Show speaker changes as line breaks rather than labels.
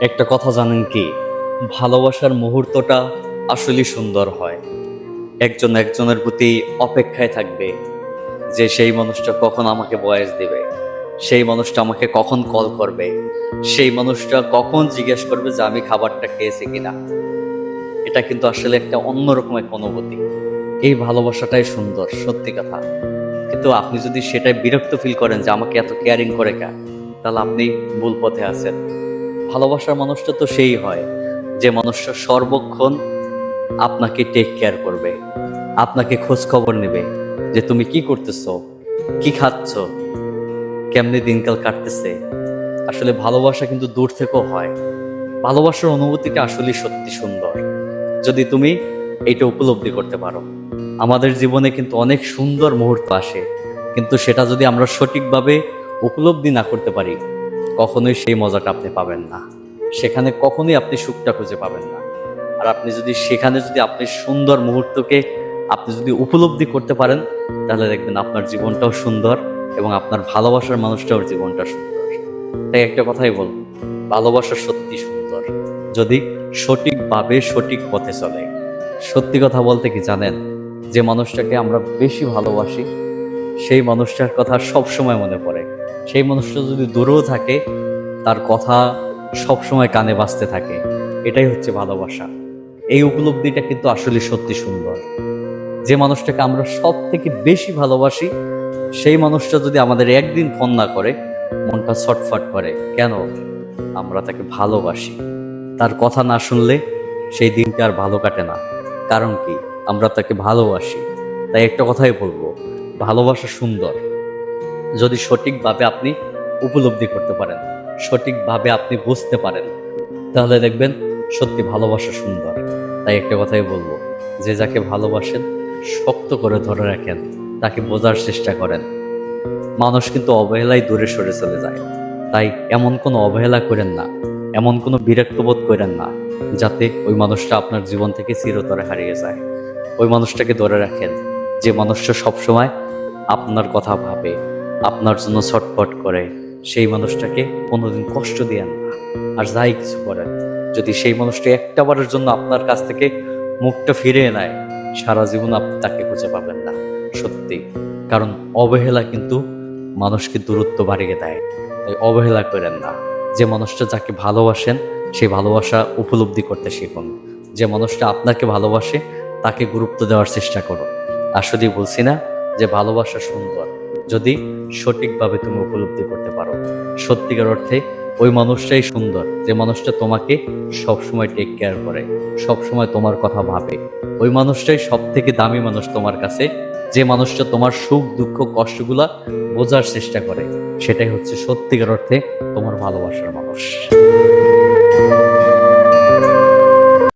একটা কথা জানেন কি? ভালোবাসার মুহূর্তটা আসলে সুন্দর হয়। একজন একজনের প্রতি অপেক্ষায় থাকবে যে সেই মানুষটা কখন আমাকে বয়স দেবে, সেই মানুষটা আমাকে কখন কল করবে, সেই মানুষটা কখন জিজ্ঞেস করবে যে আমি খাবারটা খেয়েছি কিনা। এটা কিন্তু আসলে একটা অন্যরকম এক অনুভূতি। এই ভালোবাসাটাই সুন্দর, সত্যি কথা। কিন্তু আপনি যদি সেটাই বিরক্ত ফিল করেন যে আমাকে এত কেয়ারিং করে কা তাহলে আপনি ভুল পথে আছেন। ভালোবাসার মানুষটা তো সেই হয়, যে মানুষটা সর্বক্ষণ আপনাকে টেক কেয়ার করবে, আপনাকে খোঁজ খবর নেবে, যে তুমি কি করতেছো, কি খাচ্ছ, কেমনে দিনকাল কাটতেছে। আসলে ভালোবাসা কিন্তু দূর থেকেও হয়। ভালোবাসার অনুভূতিটা আসলে সত্যি সুন্দর। যদি তুমি এটা উপলব্ধি করতে পারো। আমাদের জীবনে কিন্তু অনেক সুন্দর মুহূর্ত আসে, কিন্তু সেটা যদি আমরা সঠিকভাবে উপলব্ধি না করতে পারি কখনোই সেই মজাটা আপনি পাবেন না। সেখানে কখনোই আপনি সুখটা খুঁজে পাবেন না। আর আপনি যদি সেখানে যদি আপনি সুন্দর মুহূর্তকে আপনি যদি উপলব্ধি করতে পারেন, তাহলে দেখবেন আপনার জীবনটাও সুন্দর এবং আপনার ভালোবাসার মানুষটাও জীবনটা সুন্দর। তাই একটা কথাই বল ভালোবাসা সত্যি সুন্দর। যদি সঠিকভাবে সঠিক পথে চলে। সত্যি কথা বলতে কি জানেন? যে মানুষটাকে আমরা বেশি ভালোবাসি, সেই মানুষটার কথা সব সময় মনে পড়ে। সেই মানুষটা যদি দূরেও থাকে, তার কথা সব সময় কানে বাজতে থাকে। এটাই হচ্ছে ভালোবাসা। এই উপলব্ধিটা কিন্তু আসলে সত্যি সুন্দর। যে মানুষটাকে আমরা সব থেকে বেশি ভালোবাসি, সেই মানুষটা যদি আমাদের একদিন ফোন না করে, মনটা ছটফট করে, কেন? আমরা তাকে ভালোবাসি। তার কথা না শুনলে সেই দিনটা আর ভালো কাটে না। কারণ কি? আমরা তাকে ভালোবাসি। তাই একটা কথাই বলব, ভালোবাসা সুন্দর। যদি সঠিকভাবে আপনি উপলব্ধি করতে পারেন, সঠিকভাবে আপনি বুঝতে পারেন, তাহলে দেখবেন সত্যি ভালোবাসা সুন্দর। তাই একটা কথাই বলব, যে যাকে ভালোবাসেন, শক্ত করে ধরে রাখেন, তাকে বোঝার চেষ্টা করেন। মানুষ কিন্তু অবহেলায় দূরে সরে চলে যায়। তাই এমন কোনো অবহেলা করেন না, এমন কোনো বিরক্তবোধ করেন না, যাতে ওই মানুষটা আপনার জীবন থেকে চিরতরে হারিয়ে যায়। ওই মানুষটাকে ধরে রাখেন, যে মানুষটা সবসময় আপনার কথা ভাবে আপনার জন্য ছটফট করে। সেই মানুষটাকে কোনোদিন কষ্ট দিয়েন না। আর যাই কিছু করেন, যদি সেই মানুষটা একটা বারের জন্য আপনার কাছ থেকে মুখটা ফিরিয়ে নেয়, সারা জীবন আপনি তাকে খুঁজে পাবেন না, সত্যি। কারণ অবহেলা কিন্তু মানুষকে দূরত্ব বাড়িয়ে দেয়। তাই অবহেলা করেন না। যে মানুষটা যাকে ভালোবাসেন, সেই ভালোবাসা উপলব্ধি করতে শিখুন। যে মানুষটা আপনাকে ভালোবাসে, তাকে গুরুত্ব দেওয়ার চেষ্টা করো আসলে বলছি না যে ভালোবাসা সুন্দর। যদি সঠিকভাবে তুমি উপলব্ধি করতে পারো। সত্যিকার অর্থে ওই মানুষটাই সুন্দর, যে মানুষটা তোমাকে সবসময় টেক কেয়ার করে, সবসময় তোমার কথা ভাবে। ওই মানুষটাই সব থেকে দামি মানুষ তোমার কাছে, যে মানুষটা তোমার সুখ, দুঃখ, কষ্টগুলা বোঝার চেষ্টা করে। সেটাই হচ্ছে সত্যিকার অর্থে তোমার ভালোবাসার মানুষ।